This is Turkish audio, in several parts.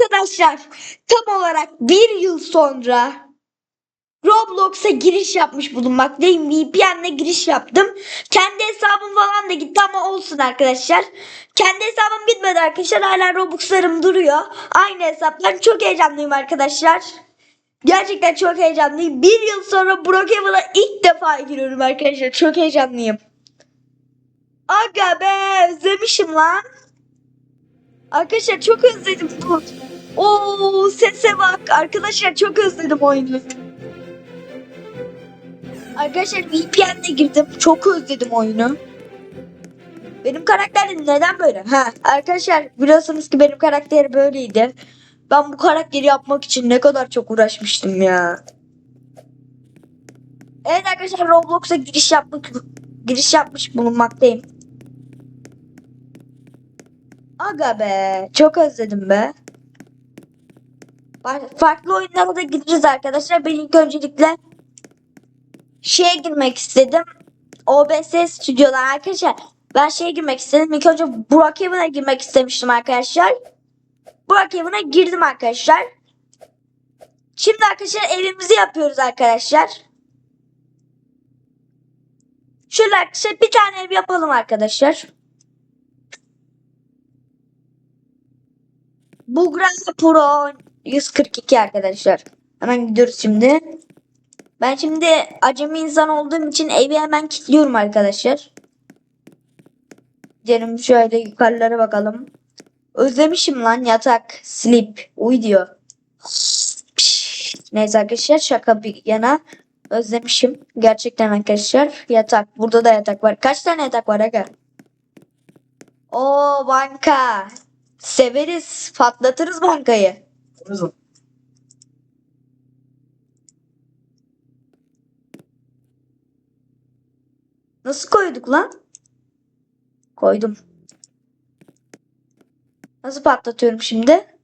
Arkadaşlar tam olarak bir yıl sonra Roblox'a giriş yapmış bulunmaktayım. VPN'le giriş yaptım. Kendi hesabım falan da gitti ama olsun arkadaşlar. Kendi hesabım gitmedi arkadaşlar. Hala Robux'larım duruyor. Aynı hesaplar. Çok heyecanlıyım arkadaşlar. Gerçekten çok heyecanlıyım. Bir yıl sonra Brookhaven'a ilk defa giriyorum arkadaşlar. Çok heyecanlıyım. Aga be özlemişim lan. Arkadaşlar çok özledim bu. Oo sese bak. Arkadaşlar çok özledim oyunu. Arkadaşlar VPN'le girdim. Çok özledim oyunu. Benim karakterim neden böyle? Ha, arkadaşlar biliyorsunuz ki benim karakter böyleydi. Ben bu karakteri yapmak için ne kadar çok uğraşmıştım ya. Evet arkadaşlar Roblox'a giriş yapmak giriş yapmış bulunmaktayım. Aga be, çok özledim be. Fa- Farklı oyunlara da gideceğiz arkadaşlar. Ben ilk öncelikle şeye girmek istedim. OBS stüdyolar arkadaşlar. Ben şeye girmek istedim. İlk önce Brookhaven'a girmek istemiştim arkadaşlar. Brookhaven'a girdim arkadaşlar. Şimdi arkadaşlar evimizi yapıyoruz arkadaşlar. Şöyle arkadaşlar bir tane ev yapalım arkadaşlar. Bugra Pro 142 arkadaşlar. Hemen gidiyoruz şimdi. Ben şimdi acemi insan olduğum için evi hemen kilitliyorum arkadaşlar. Gidelim şöyle yukarılara bakalım. Özlemişim lan yatak, sleep, uy diyor. Neyse arkadaşlar şaka bir yana. Özlemişim. Gerçekten arkadaşlar. Yatak. Burada da yatak var. Kaç tane yatak var aga? Oo banka. Severiz. Patlatırız bankayı. Nasıl koyduk lan? Koydum. Nasıl patlatıyorum şimdi?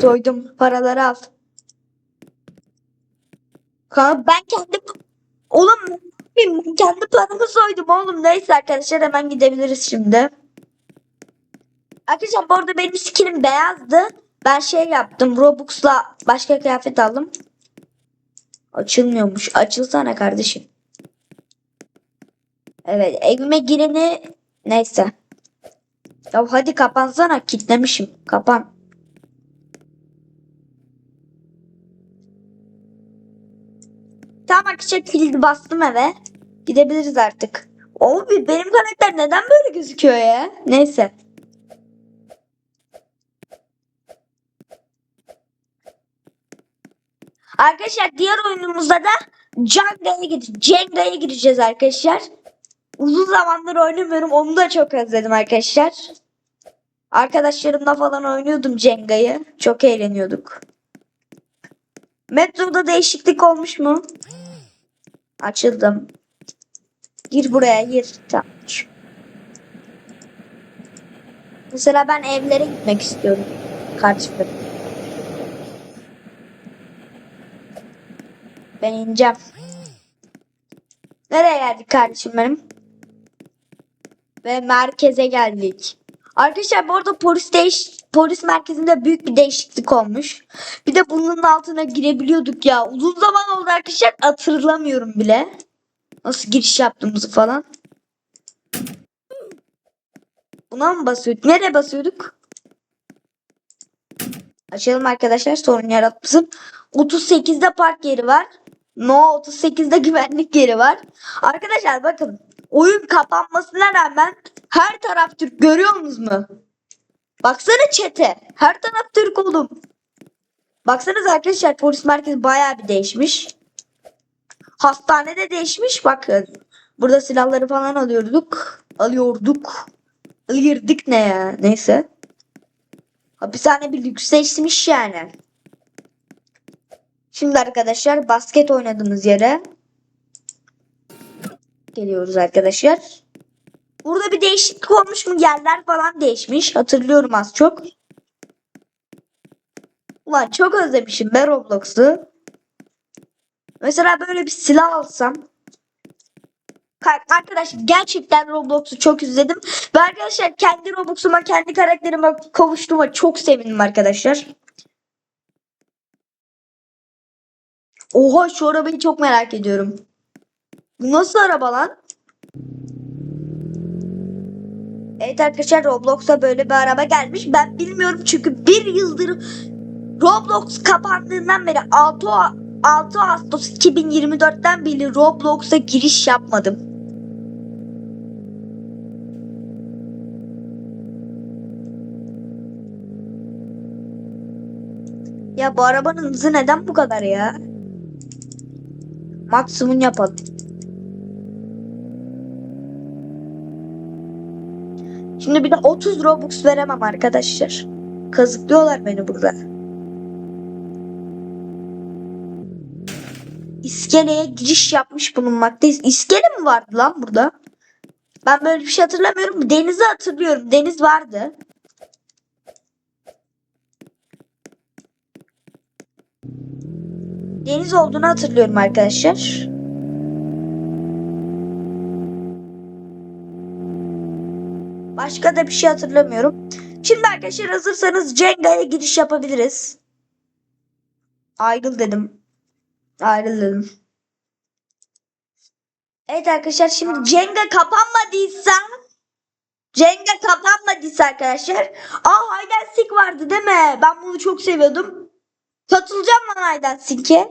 Soydum. Paraları al. Kanka ben kendi oğlum ben kendi paramı soydum oğlum. Neyse arkadaşlar hemen gidebiliriz şimdi. Arkadaşlar bu arada benim skinim beyazdı. Ben şey yaptım. Robux'la başka kıyafet aldım. Açılmıyormuş. Açılsana kardeşim. Evet evime gireni neyse. Ya hadi kapansana kitlemişim. Kapan. Tamam arkadaşlar kilidi bastım eve. Gidebiliriz artık. Abi benim karakter neden böyle gözüküyor ya? Neyse. Arkadaşlar diğer oyunumuzda da Jenga'ya gideceğiz. Jenga'ya gireceğiz arkadaşlar. Uzun zamandır oynamıyorum. Onu da çok özledim arkadaşlar. Arkadaşlarımla falan oynuyordum Jenga'yı. Çok eğleniyorduk. Metroda değişiklik olmuş mu? Açıldım. Gir buraya gir. Tamam. Mesela ben evlere gitmek istiyorum. Kardeşlerim. Ben ineceğim. Nereye geldik kardeşim benim? Ve merkeze geldik. Arkadaşlar bu arada polis değiş polis merkezinde büyük bir değişiklik olmuş. Bir de bunun altına girebiliyorduk ya. Uzun zaman oldu arkadaşlar hatırlamıyorum bile. Nasıl giriş yaptığımızı falan. Buna mı basıyorduk? Nereye basıyorduk? Açalım arkadaşlar sorun yaratmasın. 38'de park yeri var. No 38'de güvenlik yeri var. Arkadaşlar bakın oyun kapanmasına rağmen her taraf Türk görüyor musunuz mu? Baksana çete. Her taraf Türk oğlum. Baksanız arkadaşlar polis merkezi bayağı bir değişmiş. Hastanede değişmiş bakın. Burada silahları falan alıyorduk. Alıyorduk. Alırdık ne ya? Neyse. Hapishane bir lüksleşmiş yani. Şimdi arkadaşlar basket oynadığımız yere geliyoruz arkadaşlar. Burada bir değişiklik olmuş mu? Yerler falan değişmiş. Hatırlıyorum az çok. Ulan çok özlemişim ben Roblox'u. Mesela böyle bir silah alsam. Ka- Arkadaş gerçekten Roblox'u çok izledim. Ve arkadaşlar kendi Roblox'uma kendi karakterime kavuştuğuma çok sevindim arkadaşlar. Oha şu arabayı çok merak ediyorum. Bu nasıl araba lan? Evet arkadaşlar Roblox'a böyle bir araba gelmiş. Ben bilmiyorum çünkü bir yıldır Roblox kapandığından beri 6, A- 6 Ağustos 2024'ten beri Roblox'a giriş yapmadım. Ya bu arabanın hızı neden bu kadar ya? Maksimum yapalım. Şimdi bir de 30 Robux veremem arkadaşlar. Kazıklıyorlar beni burada. İskeleye giriş yapmış bulunmaktayız. İskele mi vardı lan burada? Ben böyle bir şey hatırlamıyorum. Denizi hatırlıyorum. Deniz vardı. Deniz olduğunu hatırlıyorum arkadaşlar. Başka da bir şey hatırlamıyorum. Şimdi arkadaşlar hazırsanız Cenga'ya giriş yapabiliriz. Ayrıl dedim. Ayrıl dedim. Evet arkadaşlar şimdi Cenga kapanmadıysa Cenga kapanmadıysa arkadaşlar. Aa and Seek vardı değil mi? Ben bunu çok seviyordum. Katılacağım lan and Seek'e.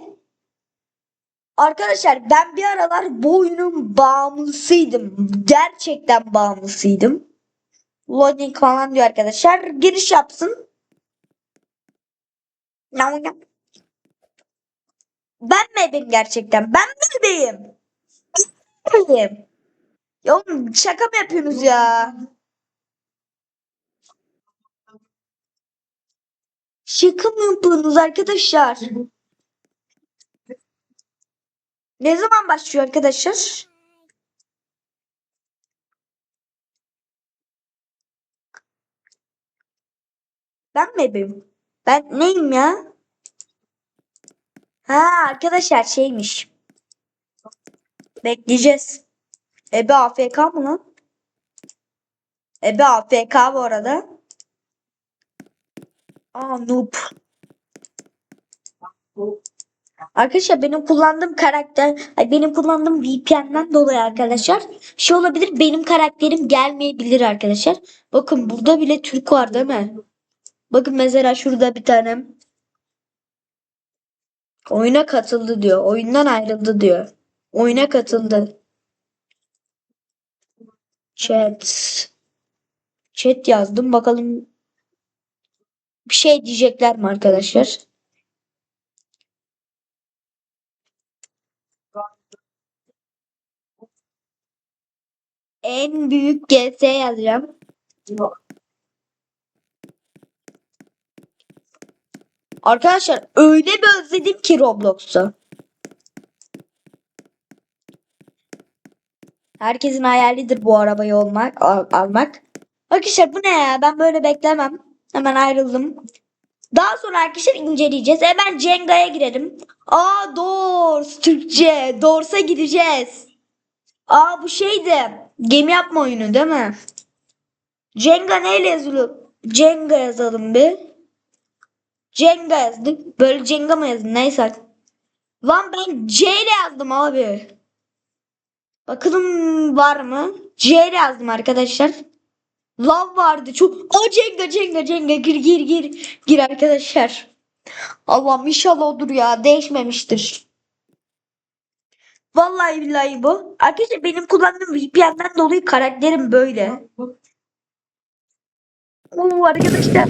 Arkadaşlar ben bir aralar bu oyunun bağımlısıydım. Gerçekten bağımlısıydım. Loading falan diyor arkadaşlar. Giriş yapsın. Ben mi ebeyim gerçekten? Ben mi ebeyim? Ben mi ebeyim? Ya oğlum şaka mı yapıyorsunuz ya? Şaka mı yapıyorsunuz arkadaşlar? Ne zaman başlıyor arkadaşlar? Ben mi ebeyim? Ben neyim ya? Ha arkadaşlar şeymiş. Bekleyeceğiz. Ebe AFK mı lan? Ebe AFK bu arada. Aa noob. Arkadaşlar benim kullandığım karakter, benim kullandığım VPN'den dolayı arkadaşlar şey olabilir benim karakterim gelmeyebilir arkadaşlar. Bakın burada bile Türk var değil mi? Bakın mesela şurada bir tane oyuna katıldı diyor. Oyundan ayrıldı diyor. Oyuna katıldı. Chat. Chat yazdım. Bakalım bir şey diyecekler mi arkadaşlar? En büyük GS yazacağım. Arkadaşlar öyle bir özledim ki Roblox'u. Herkesin hayalidir bu arabayı olmak, al- almak. Arkadaşlar bu ne ya? Ben böyle beklemem. Hemen ayrıldım. Daha sonra arkadaşlar inceleyeceğiz. Hemen Cenga'ya girelim. Aa Doors Türkçe. Doors'a gideceğiz. Aa bu şeydi. Gemi yapma oyunu değil mi? Cenga neyle yazılıyor? Cenga yazalım bir. Cenga yazdık. Böyle Cenga mı yazdım? Neyse. Lan ben C ile yazdım abi. Bakalım var mı? C ile yazdım arkadaşlar. Lav vardı çok. O Cenga Cenga Cenga gir gir gir. Gir arkadaşlar. Allah'ım inşallah odur ya. Değişmemiştir. Vallahi billahi bu. Arkadaşlar benim kullandığım VPN'den dolayı karakterim böyle. Oo arkadaşlar.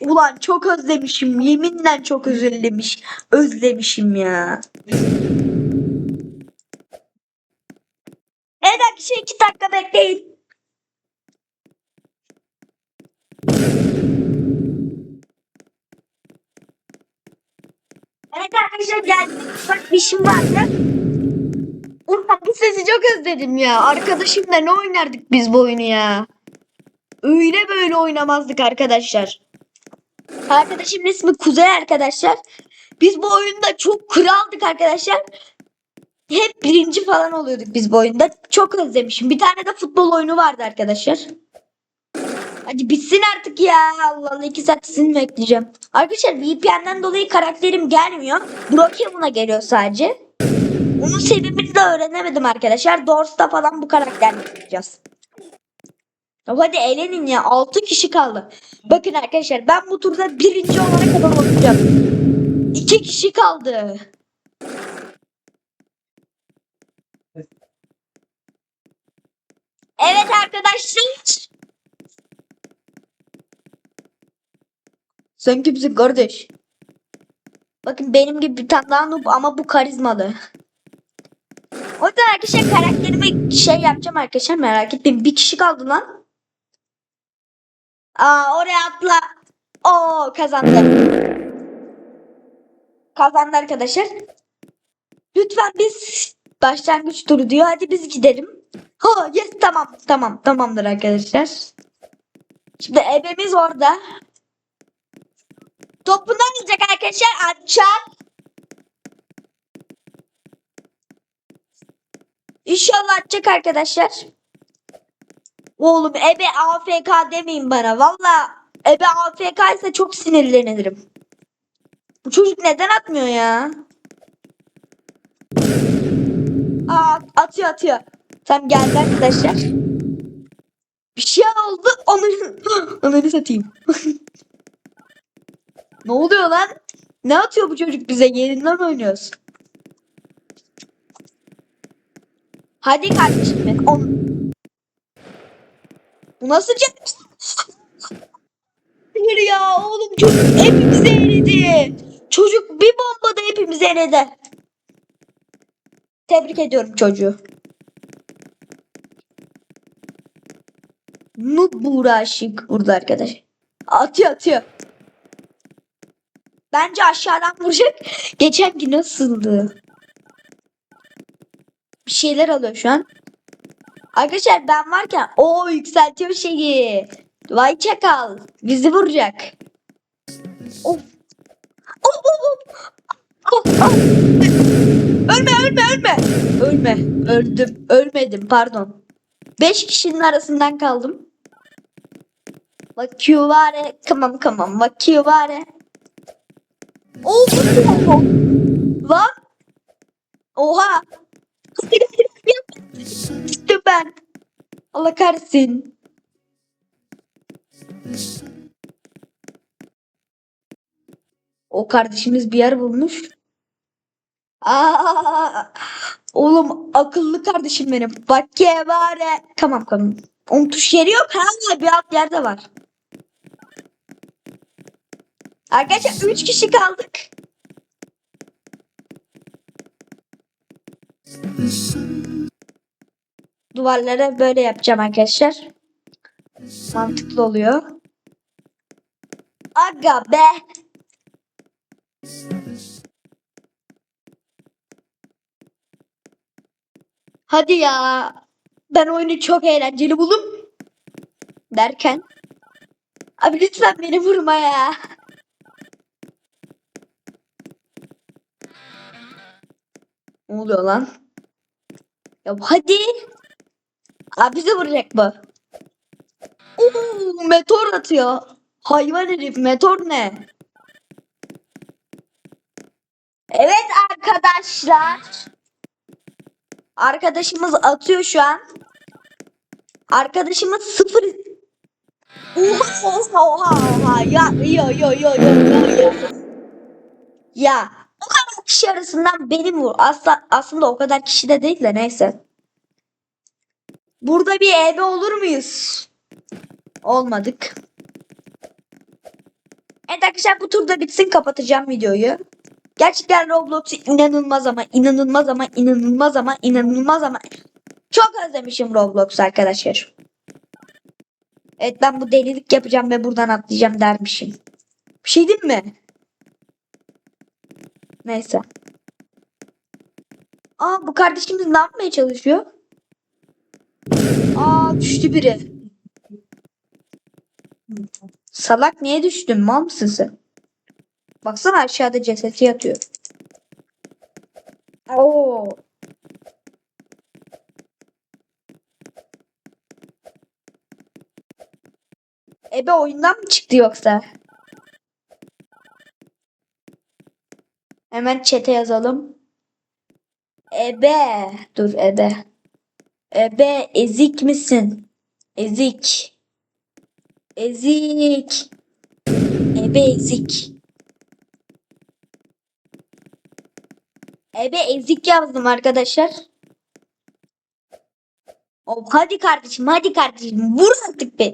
Ulan çok özlemişim. Yeminle çok özlemiş. Özlemişim ya. Evet arkadaşlar iki dakika bekleyin. Arkadaşlar geldim. Bak bir işim vardı. Ulan bu sesi çok özledim ya. Arkadaşımla ne oynardık biz bu oyunu ya. Öyle böyle oynamazdık arkadaşlar. Arkadaşımın ismi Kuzey arkadaşlar. Biz bu oyunda çok kraldık arkadaşlar. hep birinci falan oluyorduk biz bu oyunda. Çok özlemişim. Bir tane de futbol oyunu vardı arkadaşlar. Hadi bitsin artık ya. Allah Allah iki saat sizin bekleyeceğim. Arkadaşlar VPN'den dolayı karakterim gelmiyor. Brokeman'a geliyor sadece. Onun sebebini de öğrenemedim arkadaşlar. Doors'ta falan bu karakterle yapacağız. Ya hadi eğlenin ya. 6 kişi kaldı. Bakın arkadaşlar ben bu turda birinci olana kadar olacağım. 2 kişi kaldı. Evet arkadaşlar. Sen kimsin kardeş? Bakın benim gibi bir tane daha noob ama bu karizmalı. O yüzden arkadaşlar karakterimi şey yapacağım arkadaşlar merak etmeyin. Bir kişi kaldı lan. Aa oraya atla. Oo kazandı. Kazandı arkadaşlar. Lütfen biz başlangıç turu diyor. Hadi biz gidelim. Ha yes tamam tamam tamamdır arkadaşlar. Şimdi ebemiz orada. Topundan gidecek arkadaşlar. Atacak. İnşallah atacak arkadaşlar. Oğlum ebe AFK demeyin bana. Valla ebe AFK ise çok sinirlenirim. Bu çocuk neden atmıyor ya? Aa atıyor atıyor. Tam geldi arkadaşlar. Bir şey oldu. Onu onu satayım. ne oluyor lan? Ne atıyor bu çocuk bize? Yerinden oynuyoruz. Hadi kardeşim benim. On... Bu nasıl cep? Hayır ya oğlum çocuk hepimizi eledi. Çocuk bir bombada hepimizi eledi. Tebrik ediyorum çocuğu. Noob Buğraşık burada arkadaş. Atıyor atıyor. Bence aşağıdan vuracak. Geçen gün nasıldı? Bir şeyler alıyor şu an. Arkadaşlar ben varken o yükseltiyor şeyi. Vay çakal. Bizi vuracak. Of. Of of of. Oh, oh. Ölme ölme ölme. Ölme. Öldüm. Ölmedim pardon. Beş kişinin arasından kaldım. Vakıvare. Tamam tamam. Vakıvare. Oldu. Lan. Oha. İşte ben. Allah kahretsin. O kardeşimiz bir yer bulmuş. Aa, oğlum akıllı kardeşim benim. Bak ya. Tamam tamam. Onun tuş yeri yok. Ha bir alt yerde var. Arkadaşlar 3 kişi kaldık. Duvarlara böyle yapacağım arkadaşlar. Mantıklı oluyor. Aga be. Hadi ya. Ben oyunu çok eğlenceli buldum. Derken. Abi lütfen beni vurma ya. Ne oluyor lan? Ya hadi. Abi bizi vuracak bu. Oo, meteor atıyor. Hayvan herif meteor ne? Evet arkadaşlar. Arkadaşımız atıyor şu an. Arkadaşımız sıfır. Oha oha oha oha. Ya yo yo yo yo yo yo. Ya o kadar kişi arasından benim vur. Asla, aslında o kadar kişi de değil de neyse. Burada bir ebe olur muyuz? Olmadık. Evet arkadaşlar bu turda bitsin kapatacağım videoyu. Gerçekten Roblox inanılmaz ama inanılmaz ama inanılmaz ama inanılmaz ama çok özlemişim Roblox arkadaşlar. Evet ben bu delilik yapacağım ve buradan atlayacağım dermişim. Bir şey değil mi? Neyse. Aa bu kardeşimiz ne yapmaya çalışıyor? Aa düştü biri. Salak niye düştün? Mal mısın sen? Baksana aşağıda cesedi yatıyor. Oo. Ebe oyundan mı çıktı yoksa? Hemen çete yazalım. Ebe. Dur Ebe. Ebe ezik misin? Ezik. Ezik. Ebe ezik. Ebe ezik yazdım arkadaşlar. Oh, hadi kardeşim hadi kardeşim vur artık be.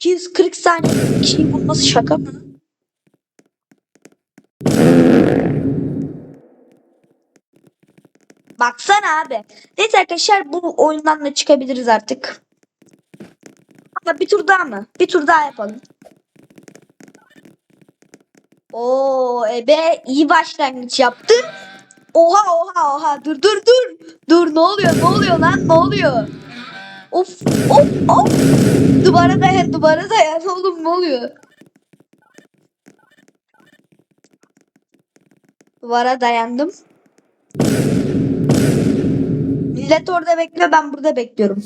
...240 saniye kişiyi bulması şaka mı? Baksana abi. Neyse arkadaşlar bu oyundan da çıkabiliriz artık. Ama bir tur daha mı? Bir tur daha yapalım. Oo ebe iyi başlangıç yaptı. Oha oha oha dur dur dur. Dur ne oluyor ne oluyor lan ne oluyor? Of of of. Duvara dayan duvara dayan oğlum ne oluyor? Duvara dayandım. Millet orada bekliyor ben burada bekliyorum.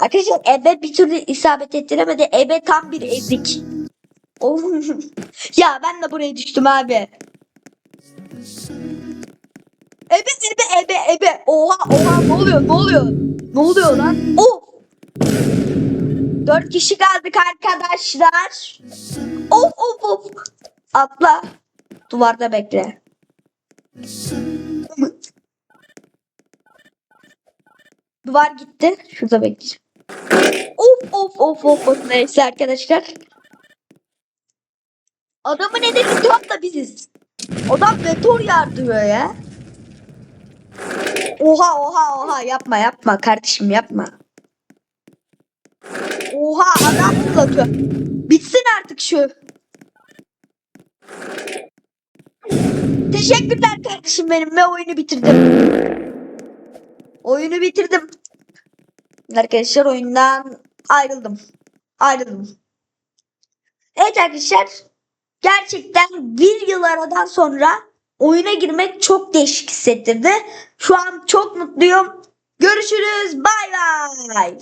Arkadaşlar ebe bir türlü isabet ettiremedi. Ebe tam bir ezik. Ya ben de buraya düştüm abi. Ebe ebe ebe ebe. Oha oha ne oluyor ne oluyor? Ne oluyor lan? Of. Dört kişi kaldık arkadaşlar. Of of of. Atla. Duvarda bekle. Duvar gitti. Şurada bekleyeceğim. Of of of of. Neyse arkadaşlar. Adamın hedefi tam da biziz. Adam meteor yardırıyor ya. Oha oha oha yapma yapma kardeşim yapma. Oha adam fırlatıyor. Bitsin artık şu. Teşekkürler kardeşim benim ve oyunu bitirdim. Oyunu bitirdim. Arkadaşlar oyundan ayrıldım. Ayrıldım. Evet arkadaşlar. Gerçekten bir yıl aradan sonra oyuna girmek çok değişik hissettirdi. Şu an çok mutluyum. Görüşürüz. Bay bay.